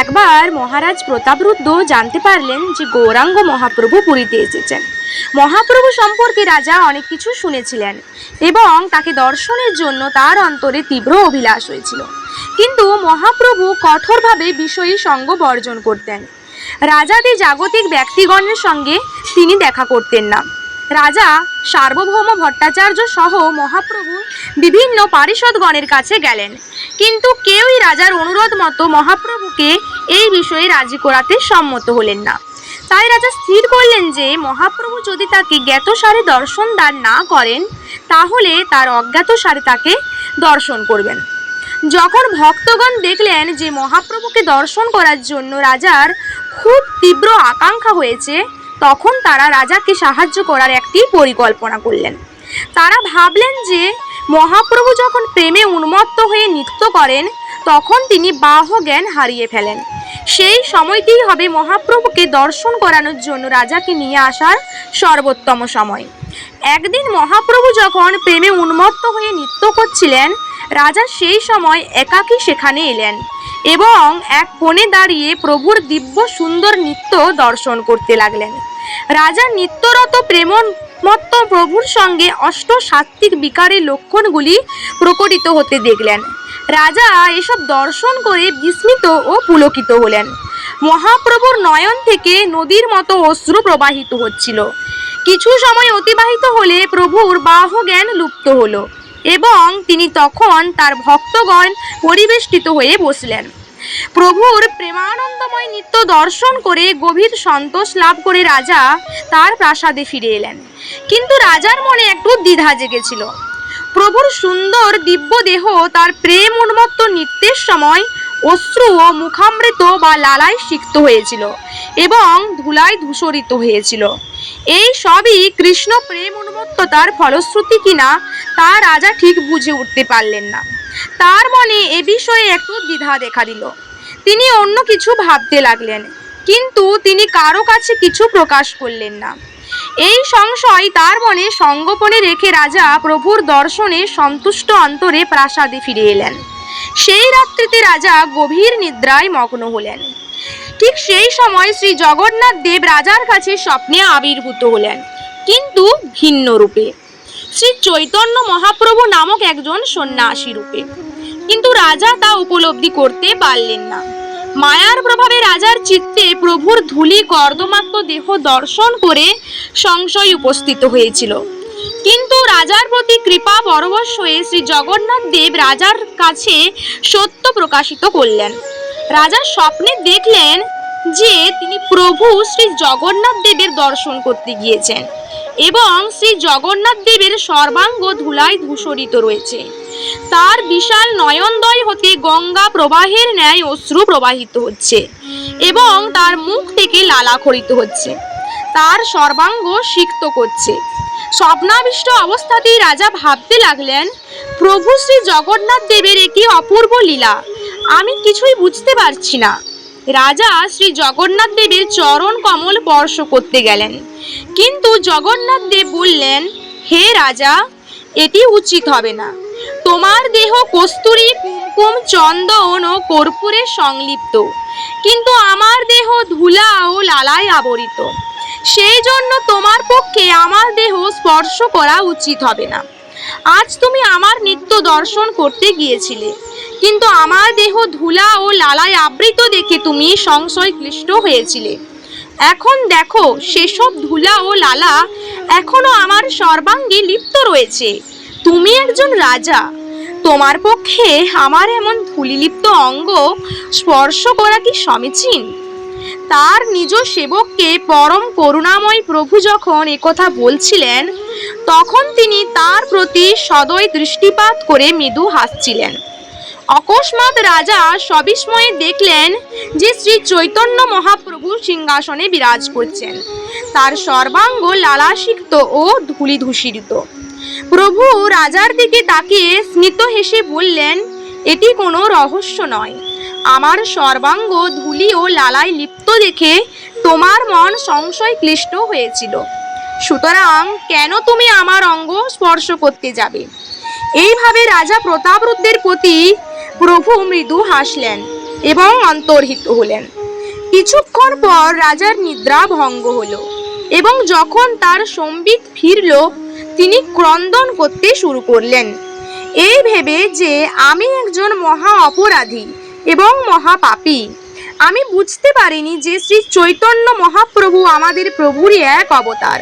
একবার মহারাজ প্রতাপরুদ্ধ জানতে পারলেন যে গৌরাঙ্গ মহাপ্রভু পুরীতে এসেছেন। মহাপ্রভু সম্পর্কে রাজা অনেক কিছু শুনেছিলেন এবং তাকে দর্শনের জন্য তার অন্তরে তীব্র অভিলাষ হয়েছিল। কিন্তু মহাপ্রভু কঠোরভাবে বিষয়ী সঙ্গ বর্জন করতেন। রাজাদের জাগতিক ব্যক্তিগণের সঙ্গে তিনি দেখা করতেন না। রাজা সার্বভৌম ভট্টাচার্য সহ মহাপ্রভু বিভিন্ন পারিষদগণের কাছে গেলেন। কিন্তু কেউই রাজার অনুরোধ মতো মহাপ্রভুকে এই বিষয়ে রাজি করাতে সম্মত হলেন না। তাই রাজা স্থির করলেন যে, মহাপ্রভু যদি তাকে জ্ঞাতসারে দর্শন দান না করেন, তাহলে তার অজ্ঞাত সারে তাকে দর্শন করবেন। যখন ভক্তগণ দেখলেন যে মহাপ্রভুকে দর্শন করার জন্য রাজার খুব তীব্র আকাঙ্ক্ষা হয়েছে, তখন তারা রাজাকে সাহায্য করার একটি পরিকল্পনা করলেন। তারা ভাবলেন যে মহাপ্রভু যখন প্রেমে উন্মত্ত হয়ে নৃত্য করেন, তখন তিনি বাহ জ্ঞান হারিয়ে ফেলেন। সেই সময়টিই হবে মহাপ্রভুকে দর্শন করানোর জন্য রাজাকে নিয়ে আসার সর্বোত্তম সময়। একদিন মহাপ্রভু যখন প্রেমে উন্মত্ত হয়ে নৃত্য করছিলেন, রাজা সেই সময় একাকী সেখানে এলেন এবং এক কোণে দাঁড়িয়ে প্রভুর দিব্য সুন্দর নৃত্য দর্শন করতে লাগলেন। রাজা নিত্যরত প্রেমমত্ত প্রভুর সঙ্গে অষ্ট সাত্ত্বিক বিকারের লক্ষণগুলি প্রকটিত হতে দেখলেন। রাজা এসব দর্শন করে বিস্মিত ও পুলকিত হলেন। মহাপ্রভুর নয়ন থেকে নদীর মতো অশ্রু প্রবাহিত হচ্ছিল। কিছু সময় অতিবাহিত হলে প্রভুর বাহ জ্ঞান লুপ্ত হলো এবং তিনি তখন তার ভক্তগণ পরিবেষ্টিত হয়ে বসলেন। প্রভুর প্রেমানন্দময় নিত্য দর্শন করে গভীর সন্তোষ লাভ করে রাজা তার প্রাসাদে ফিরে এলেন। কিন্তু রাজার মনে একটু দ্বিধা জেগেছিল। প্রভুর সুন্দর দিব্য দেহ তার প্রেম উন্মত্ত নৃত্যের সময় অশ্রু ও মুখামৃত বা লালায় সিক্ত হয়েছিল এবং ধুলায় ধূসরিত হয়েছিল। এই সবই কৃষ্ণ প্রেম উন্মত্ততার ফলশ্রুতি কিনা তা রাজা ঠিক বুঝে উঠতে পারলেন না। তার মনে এ বিষয়ে একটু দ্বিধা দেখা দিল। তিনি অন্য কিছু ভাবতে লাগলেন, কিন্তু তিনি কারও কাছে কিছু প্রকাশ করলেন না। এই সংশয় তার মনে সঙ্গোপনে রেখে রাজা প্রভুর দর্শনে সন্তুষ্ট অন্তরে প্রাসাদে ফিরে এলেন। সেই রাত্রিতে রাজা গভীর নিদ্রায় মগ্ন হলেন। ঠিক সেই সময় শ্রী জগন্নাথ দেব রাজার কাছে স্বপ্নে আবির্ভূত হলেন, কিন্তু ভিন্ন রূপে। শ্রী চৈতন্য মহাপ্রভু নামক একজন সন্ন্যাসী রূপে। কিন্তু রাজা তা উপলব্ধি করতে পারলেন না। মায়ার প্রভাবে রাজার চিত্তে প্রভুর ধূলি, কর্দমাক্ত দেহ দর্শন করে সংশয় উপস্থিত হয়েছিল। কিন্তু রাজার প্রতি কৃপা, পরবশ হয়ে শ্রী জগন্নাথ দেব রাজার কাছে সত্য প্রকাশিত করলেন। রাজা স্বপ্নে দেখলেন যে তিনি প্রভু শ্রী জগন্নাথ দেবের দর্শন করতে গিয়েছেন। এবং শ্রী জগন্নাথ দেবের সর্বাঙ্গ ধুলায় ধূসরিত রয়েছে। তার বিশাল নয়নদয় হতে গঙ্গা প্রবাহের ন্যায় অশ্রু প্রবাহিত হচ্ছে এবং তার মুখ থেকে লালা খরিত হচ্ছে। তার সর্বাঙ্গ সিক্ত করছে। স্বপ্নাবিষ্ট অবস্থাতেই রাজা ভাবতে লাগলেন, প্রভু শ্রী জগন্নাথ দেবের একটি অপূর্ব লীলা? আমি কিছুই বুঝতে পারছি না। রাজা শ্রী জগন্নাথ দেবের চরণ কমল স্পর্শ করতে গেলেন। কিন্তু জগন্নাথ দেব বললেন, হে রাজা, এটি উচিত হবে না। তোমার দেহ কস্তুরী, কুমকুম, চন্দন ও কর্পূরে সংলিপ্ত। কিন্তু আমার দেহ ধুলা ও লালায় আবরিত। সেই জন্য তোমার পক্ষে আমার দেহ স্পর্শ করা উচিত হবে না। আজ তুমি আমার নিত্য দর্শন করতে গিয়েছিলে। কিন্তু আমার দেহ ধুলা ও লালায় আবৃত দেখে তুমি সংশয় ক্লিষ্ট হয়েছিলে। এখন দেখো, সেসব ধুলা ও লালা এখনও আমার সর্বাঙ্গে লিপ্ত রয়েছে। তুমি একজন রাজা। তোমার পক্ষে আমার এমন ধুলিলিপ্ত অঙ্গ স্পর্শ করা কি সমীচীন? তার নিজ সেবককে পরম করুণাময় প্রভু যখন একথা বলছিলেন, তখন তিনি তার প্রতি সদয় দৃষ্টিপাত করে মৃদু হাসছিলেন। অকস্মাৎ রাজা সবিস্ময়ে দেখলেন যে শ্রী চৈতন্য মহাপ্রভু সিংহাসনে বিরাজ করছেন। তার সর্বাঙ্গ লালাসিক্ত ও ধূলিধূসিরিত। প্রভু রাজার দিকে তাকিয়ে স্মিত হেসে বললেন, এটি কোনো রহস্য নয়। আমার সর্বাঙ্গ ধুলি ও লালায় লিপ্ত দেখে তোমার মন সংশয় ক্লিষ্ট হয়েছিল। সুতরাং কেন তুমি আমার অঙ্গ স্পর্শ করতে যাবে? এইভাবে রাজা প্রতাপরুদ্ধের প্রতি প্রভু মৃদু হাসলেন এবং অন্তর্হিত হলেন। কিছুক্ষণ পর রাজার নিদ্রা ভঙ্গ হল এবং যখন তার সম্বিত ফিরল, তিনি ক্রন্দন করতে শুরু করলেন। এই ভেবে যে আমি একজন মহা অপরাধী এবং মহাপাপী আমি বুঝতে পারিনি যে শ্রী চৈতন্য মহাপ্রভু আমাদের প্রভুরই এক অবতার।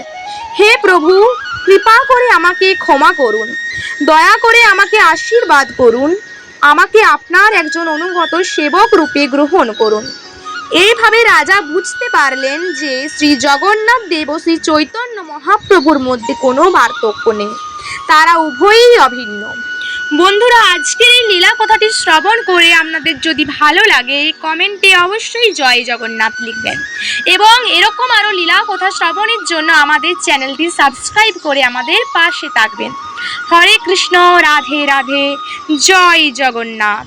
হে প্রভু, কৃপা করে আমাকে ক্ষমা করুন, দয়া করে আমাকে আশীর্বাদ করুন। আমাকে আপনার একজন অনুগত সেবক রূপে গ্রহণ করুন। এইভাবে রাজা বুঝতে পারলেন যে শ্রী জগন্নাথ দেব ও শ্রী চৈতন্য মহাপ্রভুর মধ্যে কোনো পার্থক্য নেই। তারা উভয়ই অভিন্ন। বন্ধুরা, আজকের এই লীলা কথাটি শ্রবণ করে আপনাদের যদি ভালো লাগে, কমেন্টে অবশ্যই জয় জগন্নাথ লিখবেন। এবং এরকম আরও লীলা কথা শ্রবণের জন্য আমাদের চ্যানেলটি সাবস্ক্রাইব করে আমাদের পাশে থাকবেন। হরে কৃষ্ণ, রাধে রাধে, জয় জগন্নাথ।